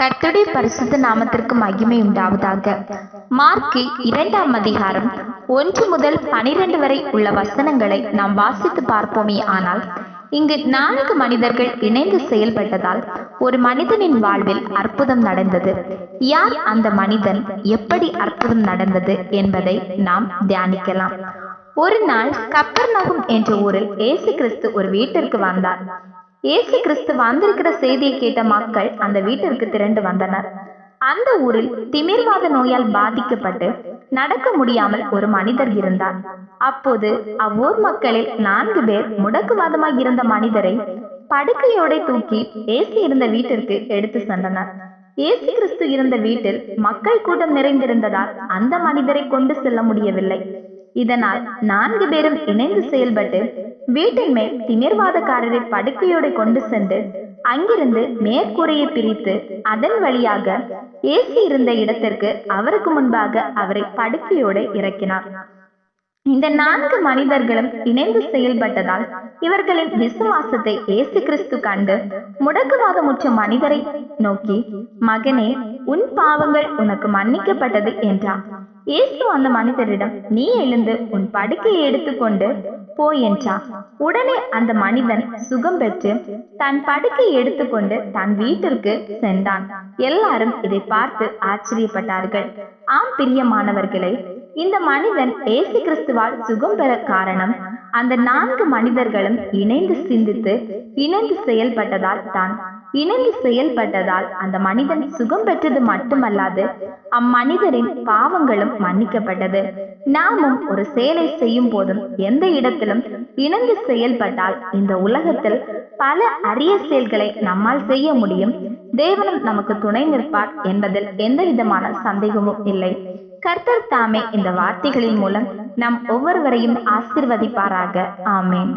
கர்த்தருடைய பரிசுத்த நாமத்திற்கு மகிமை உண்டாவதாக. மார்க்கு இரண்டாம் அதிகாரம் ஒன்று முதல் பனிரெண்டு வரை உள்ள வசனங்களை நாம் வாசித்து பார்ப்போமே ஆனால் இங்கு நான்கு மனிதர்கள் இணைந்து செயல்பட்டதால் ஒரு மனிதனின் வாழ்வில் அற்புதம் நடந்தது. யார் அந்த மனிதன் எப்படி அற்புதம் நடந்தது என்பதை நாம் தியானிக்கலாம். ஒரு நாள் கப்பர்நகம் என்ற ஊரில் ஏசு கிறிஸ்து ஒரு வீட்டிற்கு வந்தார். இயேசு கிறிஸ்து வந்திருக்கிற செய்தியை கேட்ட மக்கள் அந்த வீட்டிற்கு திரண்டு வந்தனர். அந்த ஊரில் திமிர்வாத நோயால் பாதிக்கப்பட்டு நடக்க முடியாமல் ஒரு மனிதர் இருந்தார். அப்போது அவ்வூர் மக்களில் நான்கு பேர் முடக்குவாதமாய் இருந்த மனிதரை படுக்கையோட தூக்கி ஏசி இருந்த வீட்டிற்கு எடுத்து சென்றனர். ஏசி கிறிஸ்து இருந்த வீட்டில் மக்கள் கூட்டம் நிறைந்திருந்ததால் அந்த மனிதரை கொண்டு செல்ல முடியவில்லை. இதனால் நான்கு பேரும் இணைந்து செயல்பட்டு வீட்டின் மேல் திமிர்வாதக்காரரை படுக்கையோடு கொண்டு சென்று அங்கிருந்து மேற்கூரையை பிரித்து அதன் வழியாக ஏசி இருந்த இடத்திற்கு அவருக்கு முன்பாக அவரை படுக்கையோடு இறக்கினார். இந்த நான்கு மனிதர்களும் இணைந்து செயல்பட்டதால் இவர்களின் விசுவாசத்தை இயேசு கிறிஸ்து கண்டு முடக்குவாதமுற்ற மனிதரை நோக்கி மகனே உன் பாவங்கள் உனக்கு மன்னிக்கப்பட்டது என்றார் இயேசு அந்த மனிதரிடம் நீ எழுந்து உன் படுக்கையை எடுத்துக்கொண்டு போ என்றார் உடனே அந்த மனிதன் சுகம் பெற்று தன் படுக்கையை எடுத்துக்கொண்டு தன் வீட்டிற்கு சென்றான். எல்லாரும் இதை பார்த்து ஆச்சரியப்பட்டார்கள். ஆம் பிரியமானவர்களே இந்த மனிதன் ஏசு கிறிஸ்துவால் சுகம் பெற காரணம். அந்த நான்கு மனிதர்களும் இணைந்து சிந்தித்து இணைந்து செயல்பட்டதால் தான் இணைந்து செயல்பட்டதால் அந்த மனிதன் சுகம் பெற்றது மட்டுமல்லாது அம்மனிதரின் பாவங்களும் மன்னிக்கப்பட்டது. நாமும் ஒரு செயலை செய்யும் போதும் எந்த இடத்திலும் இணைந்து செயல்பட்டால் இந்த உலகத்தில் பல அரிய செயல்களை நம்மால் செய்ய முடியும். தேவனும் நமக்கு துணை நிற்பார் என்பதில் எந்த விதமான சந்தேகமும் இல்லை. கர்த்தர் தாமே இந்த வார்த்தைகளின் மூலம் நம் ஒவ்வொருவரையும் ஆசிர்வதிப்பாராக. ஆமேன்.